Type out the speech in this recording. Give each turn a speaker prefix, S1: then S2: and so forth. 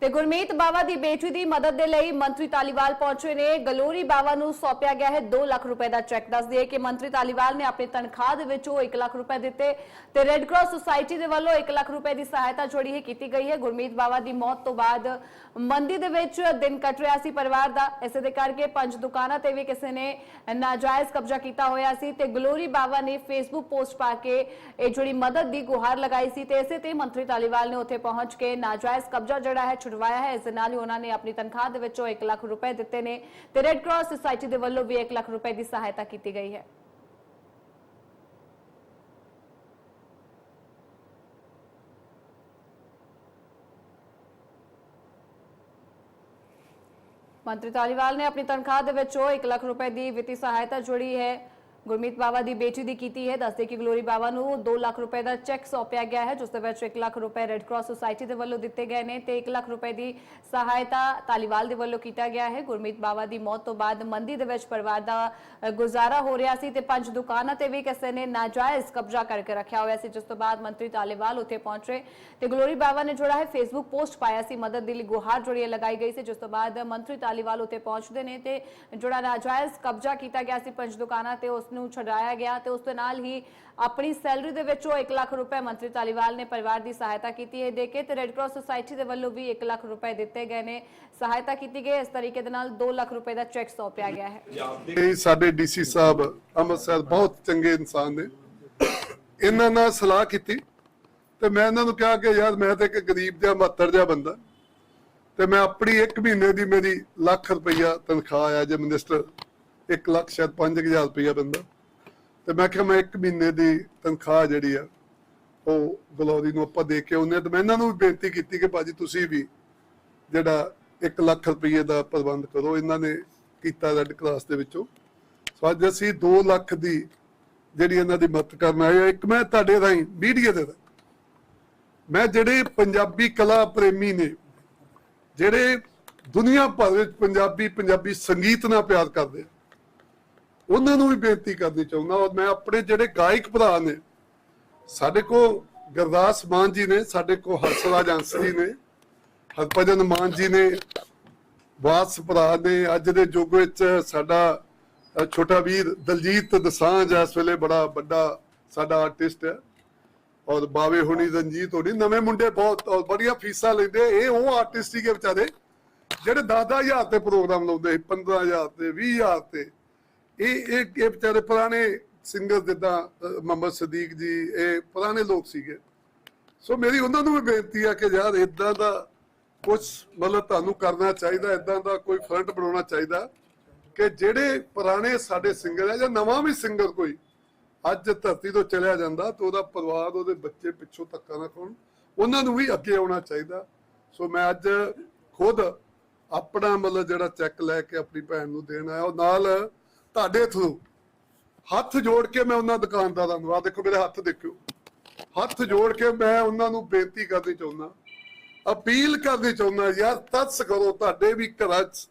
S1: ਤੇ ਗੁਰਮੀਤ ਬਾਵਾ ਦੀ ਬੇਟੀ ਦੀ ਮਦਦ ਦੇ ਲਈ ਮੰਤਰੀ ਤਾਲੀਵਾਲ ਪਹੁੰਚੇ ਨੇ। ਗਲੋਰੀ ਬਾਵਾ ਨੂੰ ਸੌਂਪਿਆ ਗਿਆ ਹੈ 2 ਲੱਖ ਰੁਪਏ ਦਾ ਚੈੱਕ। ਦੱਸ ਦਈਏ ਕਿ ਮੰਤਰੀ ਤਾਲੀਵਾਲ ਨੇ ਆਪਣੀ ਤਨਖਾਹ ਦੇ ਵਿੱਚੋਂ 1 ਲੱਖ ਰੁਪਏ ਦਿੱਤੇ ਤੇ ਰੈੱਡ ਕਰਾਸ ਸੁਸਾਇਟੀ ਦੇ ਵੱਲੋਂ 1 ਲੱਖ ਰੁਪਏ ਦੀ ਸਹਾਇਤਾ ਜੋੜੀ ਹੈ ਕੀਤੀ ਗਈ ਹੈ। ਗੁਰਮੀਤ ਬਾਵਾ ਦੀ ਮੌਤ ਤੋਂ ਬਾਅਦ ਮੰਦੀ ਦੇ ਵਿੱਚ ਦਿਨ ਕੱਟ ਰਿਹਾ ਸੀ ਪਰਿਵਾਰ ਦਾ। ਇਸੇ ਦੇ ਕਰਕੇ ਪੰਜ ਦੁਕਾਨਾਂ ਤੇ ਵੀ ਕਿਸੇ ਨੇ ਨਾਜਾਇਜ਼ ਕਬਜ਼ਾ ਕੀਤਾ ਹੋਇਆ ਸੀ ਤੇ ਗਲੋਰੀ ਬਾਵਾ ਨੇ ਫੇਸਬੁੱਕ ਪੋਸਟ ਪਾ ਕੇ ਇਹ ਜਿਹੜੀ ਮਦਦ ਦੀ ਗੁਹਾਰ ਲਗਾਈ ਸੀ ਤੇ ਇਸੇ ਤੇ ਮੰਤਰੀ ਤਾਲੀਵਾਲ ਨੇ ਉੱਥੇ ਪਹੁੰਚ ਕੇ ਨਾਜਾਇਜ਼ ਕਬਜ਼ਾ ਜਿਹੜਾ ਹੈ ਛੁਡਵਾਇਆ ਹੈ ਇਸ ਦੇ ਨਾਲ ਹੀ ਉਹਨਾਂ ਨੇ ਆਪਣੀ ਤਨਖਾਹ ਦੇ ਵਿੱਚੋਂ 1 ਲੱਖ ਰੁਪਏ ਦਿੱਤੇ ਨੇ ਤੇ ਰੈੱਡ ਕਰਾਸ ਸੁਸਾਇਟੀ ਦੇ ਵੱਲੋਂ ਵੀ 1 ਲੱਖ ਰੁਪਏ ਦੀ ਸਹਾਇਤਾ ਕੀਤੀ ਗਈ ਹੈ ਮੰਤਰੀ ਤਾਲੀਵਾਲ ਨੇ ਆਪਣੀ ਤਨਖਾਹ ਦੇ ਵਿੱਚੋਂ 1 ਲੱਖ ਰੁਪਏ ਦੀ ਵਿੱਤੀ ਸਹਾਇਤਾ ਜੋੜੀ ਹੈ ਗੁਰਮੀਤ ਬਾਵਾ ਦੀ ਬੇਟੀ ਦੀ ਕੀਤੀ ਹੈ। ਦੱਸਦੇ ਕਿ ਗਲੋਰੀ ਬਾਵਾ ਨੂੰ 2 ਲੱਖ ਰੁਪਏ ਦਾ ਚੈੱਕ ਸੌਂਪਿਆ ਗਿਆ ਹੈ, ਜਿਸ ਦੇ ਵਿੱਚ 1 ਲੱਖ ਰੁਪਏ ਰੈੱਡ ਕਰਾਸ ਸੁਸਾਇਟੀ ਦੇ ਵੱਲੋਂ ਦਿੱਤੇ ਗਏ ਨੇ ਤੇ 1 ਲੱਖ ਰੁਪਏ ਦੀ ਸਹਾਇਤਾ ਤਾਲੀਵਾਲ ਦੇ ਵੱਲੋਂ ਕੀਤਾ ਗਿਆ ਹੈ। ਗੁਰਮੀਤ ਬਾਵਾ ਦੀ ਮੌਤ ਤੋਂ ਬਾਅਦ ਮੰਦੀ ਦੇ ਵਿੱਚ ਪਰਿਵਾਰ ਦਾ ਗੁਜ਼ਾਰਾ ਹੋ ਰਿਹਾ ਸੀ ਤੇ ਪੰਜ ਦੁਕਾਨਾਂ ਤੇ ਵੀ ਕਿਸੇ ਨੇ ਨਾਜਾਇਜ਼ ਕਬਜ਼ਾ ਕਰਕੇ ਰੱਖਿਆ ਹੋਇਆ ਸੀ, ਜਿਸ ਤੋਂ ਬਾਅਦ ਮੰਤਰੀ ਤਾਲੀਵਾਲ ਉੱਥੇ ਪਹੁੰਚੇ ਤੇ ਗਲੋਰੀ ਬਾਵਾ ਨੇ ਜਿਹੜਾ ਹੈ ਫੇਸਬੁੱਕ ਪੋਸਟ ਪਾਇਆ ਸੀ, ਮਦਦ ਦੇ ਲਈ ਗੁਹਾਰ ਜੋੜੀ ਲਗਾਈ ਗਈ ਸੀ, ਜਿਸ ਤੋਂ ਬਾਅਦ ਮੰਤਰੀ ਤਾਲੀਵਾਲ ਉੱਥੇ ਪਹੁੰਚਦੇ ਨੇ ਤੇ ਜਿਹੜਾ ਨਾਜਾਇਜ਼ ਕਬਜ਼ਾ ਕੀਤਾ ਗਿਆ ਸੀ ਪੰਜ ਦੁਕਾਨਾਂ ਤੇ, ਉਸ ਨੂੰ ਛਡਾਇਆ ਗਿਆ ਤੇ ਉਸ ਦੇ ਨਾਲ ਹੀ ਆਪਣੀ ਸੈਲਰੀ ਦੇ ਵਿੱਚੋਂ 1 ਲੱਖ ਰੁਪਏ ਮੰਤਰੀ ਤਾਲੀਵਾਲ ਨੇ ਪਰਿਵਾਰ ਦੀ ਸਹਾਇਤਾ ਕੀਤੀ ਹੈ ਦੇ ਕੇ ਤੇ ਰੈੱਡ ਕਰਾਸ ਸੁਸਾਇਟੀ ਦੇ ਵੱਲੋਂ ਵੀ 1 ਲੱਖ ਰੁਪਏ ਦਿੱਤੇ ਗਏ ਨੇ। ਸਹਾਇਤਾ ਕੀਤੀ ਗਈ, ਇਸ ਤਰੀਕੇ ਦੇ ਨਾਲ 2 ਲੱਖ ਰੁਪਏ ਦਾ ਚੈੱਕ ਸੌਂਪਿਆ ਗਿਆ ਹੈ।
S2: ਸਾਡੇ ਡੀਸੀ ਸਾਹਿਬ ਅੰਮ੍ਰਿਤਸਰ ਬਹੁਤ ਚੰਗੇ ਇਨਸਾਨ ਨੇ। ਇਹਨਾਂ ਨਾਲ ਸਲਾਹ ਕੀਤੀ ਤੇ ਮੈਂ ਇਹਨਾਂ ਨੂੰ ਕਿਹਾ ਕਿ ਯਾਰ ਮੈਂ ਤੇ ਇੱਕ ਗਰੀਬ ਜਿਹਾ ਮਾਤਰ ਜਿਹਾ ਬੰਦਾ। ਤੇ ਮੈਂ ਆਪਣੀ 1 ਮਹੀਨੇ ਦੀ ਮੇਰੀ ਲੱਖ ਰੁਪਈਆ ਤਨਖਾਹ ਆ ਜੇ ਮਿਨਿਸਟਰ 1 ਲੱਖ ਸ਼ਾਇਦ 5000 ਰੁਪਈਆ ਬੰਦਾ। ਤੇ ਮੈਂ ਕਿਹਾ ਮੈਂ 1 ਮਹੀਨੇ ਦੀ ਤਨਖਾਹ ਜਿਹੜੀ ਆ, ਉਹ ਗਲੋਰੀ ਨੂੰ ਆਪਾਂ ਦੇ ਕੇ ਆਉਂਦੇ ਤੇ ਮੈਂ ਇਹਨਾਂ ਨੂੰ ਵੀ ਬੇਨਤੀ ਕੀਤੀ ਕਿ ਬਾਜੀ ਤੁਸੀਂ ਵੀ ਜਿਹੜਾ 1 ਲੱਖ ਰੁਪਏ ਦਾ ਪ੍ਰਬੰਧ ਕਰੋ। ਇਹਨਾਂ ਨੇ ਕੀਤਾ ਰੈੱਡ ਕਲਾਸ ਦੇ ਵਿੱਚੋਂ। ਸੋ ਅੱਜ ਅਸੀਂ 2 ਲੱਖ ਦੀ ਜਿਹੜੀ ਇਹਨਾਂ ਦੀ ਮਦਦ ਕਰਨ ਆਏ ਇੱਕ ਮੈਂ ਤੁਹਾਡੇ ਰਾਹੀਂ, ਮੀਡੀਆ ਦੇ ਰਾਹੀਂ। ਮੈਂ ਜਿਹੜੇ ਪੰਜਾਬੀ ਕਲਾ ਪ੍ਰੇਮੀ ਨੇ, ਜਿਹੜੇ ਦੁਨੀਆ ਭਰ ਵਿੱਚ ਪੰਜਾਬੀ ਪੰਜਾਬੀ ਸੰਗੀਤ ਨਾਲ ਪਿਆਰ ਕਰਦੇ ਆ ਉਹਨਾਂ ਨੂੰ ਵੀ ਬੇਨਤੀ ਕਰਨੀ ਚਾਹੁੰਦਾ ਔਰ ਮੈਂ ਆਪਣੇ ਜਿਹੜੇ ਗਾਇਕ ਭਰਾ ਨੇ, ਸਾਡੇ ਕੋ ਗੁਰਦਾਸ ਮਾਨ ਜੀ ਨੇ, ਸਾਡੇ ਕੋ ਹਰਸਰਾਜ ਅੰਸਰੀ ਨੇ, ਹਰਭਜਨ ਮਾਨ ਜੀ ਨੇ, ਵਾਸ ਭਰਾ ਨੇ, ਅੱਜ ਦੇ ਯੁੱਗ ਵਿੱਚ ਸਾਡਾ ਛੋਟਾ ਵੀਰ ਦਲਜੀਤ ਦਸਾਂਝ ਇਸ ਵੇਲੇ ਬੜਾ ਵੱਡਾ ਸਾਡਾ ਆਰਟਿਸਟ ਹੈ। ਔਰ ਬਾਵੇ ਹੋਣੀ, ਰਣਜੀਤ ਹੋਣੀ, ਨਵੇਂ ਮੁੰਡੇ ਬਹੁਤ, ਔਰ ਬੜੀਆਂ ਫੀਸਾਂ ਲੈਂਦੇ ਇਹ ਉਹ ਆਰਟਿਸਟ ਸੀਗੇ ਵਿਚਾਰੇ, ਜਿਹੜੇ 10000 ਤੇ ਪ੍ਰੋਗਰਾਮ ਲਾਉਂਦੇ ਸੀ 15000 ਤੇ 20000 ਤੇ। ਇਹ ਇਹ ਇਹ ਵਿਚਾਰੇ ਪੁਰਾਣੇ ਸਿੰਗਰ ਜਿੱਦਾਂ ਮੁਹੰਮਦ ਸਦੀਕ ਜੀ, ਇਹ ਪੁਰਾਣੇ ਲੋਕ ਸੀਗੇ। ਸੋ ਮੇਰੀ ਉਹਨਾਂ ਨੂੰ ਵੀ ਬੇਨਤੀ ਆ ਕਿ ਯਾਰ ਇਦਾਂ ਦਾ ਕੁਝ ਮਤਲਬ ਤੁਹਾਨੂੰ ਕਰਨਾ ਚਾਹੀਦਾ ਇਦਾਂ ਦਾ ਕੋਈ ਫਰੰਟ ਬਣਾਉਣਾ ਚਾਹੀਦਾ ਕਿ ਜਿਹੜੇ ਪੁਰਾਣੇ ਸਾਡੇ ਸਿੰਗਰ ਆ ਜਾਂ ਨਵਾਂ ਵੀ ਸਿੰਗਰ ਕੋਈ ਅੱਜ ਧਰਤੀ ਤੋਂ ਚਲਿਆ ਜਾਂਦਾ ਤੇ ਉਹਦਾ ਪਰਿਵਾਰ, ਉਹਦੇ ਬੱਚੇ ਪਿੱਛੋਂ ਧੱਕਾ ਨਾ ਖਾਣ ਉਹਨਾਂ ਨੂੰ ਵੀ ਅੱਗੇ ਆਉਣਾ ਚਾਹੀਦਾ। ਸੋ ਮੈਂ ਅੱਜ ਖੁਦ ਆਪਣਾ ਮਤਲਬ ਜਿਹੜਾ ਚੈੱਕ ਲੈ ਕੇ ਆਪਣੀ ਭੈਣ ਨੂੰ ਦੇਣਾ ਆਇਆ। ਉਹ ਨਾਲ ਤੁਹਾਡੇ ਥਰੂ। ਹੱਥ ਜੋੜ ਕੇ ਮੈਂ ਉਹਨਾਂ ਦੁਕਾਨਦਾਰਾਂ ਨੂੰ ਆ ਦੇਖੋ ਮੇਰੇ ਹੱਥ ਦੇਖਿਓ। ਹੱਥ ਜੋੜ ਕੇ ਮੈਂ ਉਹਨਾਂ ਨੂੰ ਬੇਨਤੀ ਕਰਨੀ ਚਾਹੁੰਦਾ। ਅਪੀਲ ਕਰਨੀ ਚਾਹੁੰਦਾ, ਯਾਰ ਤਰਸ ਕਰੋ, ਤੁਹਾਡੇ ਵੀ ਘਰਾਂ 'ਚ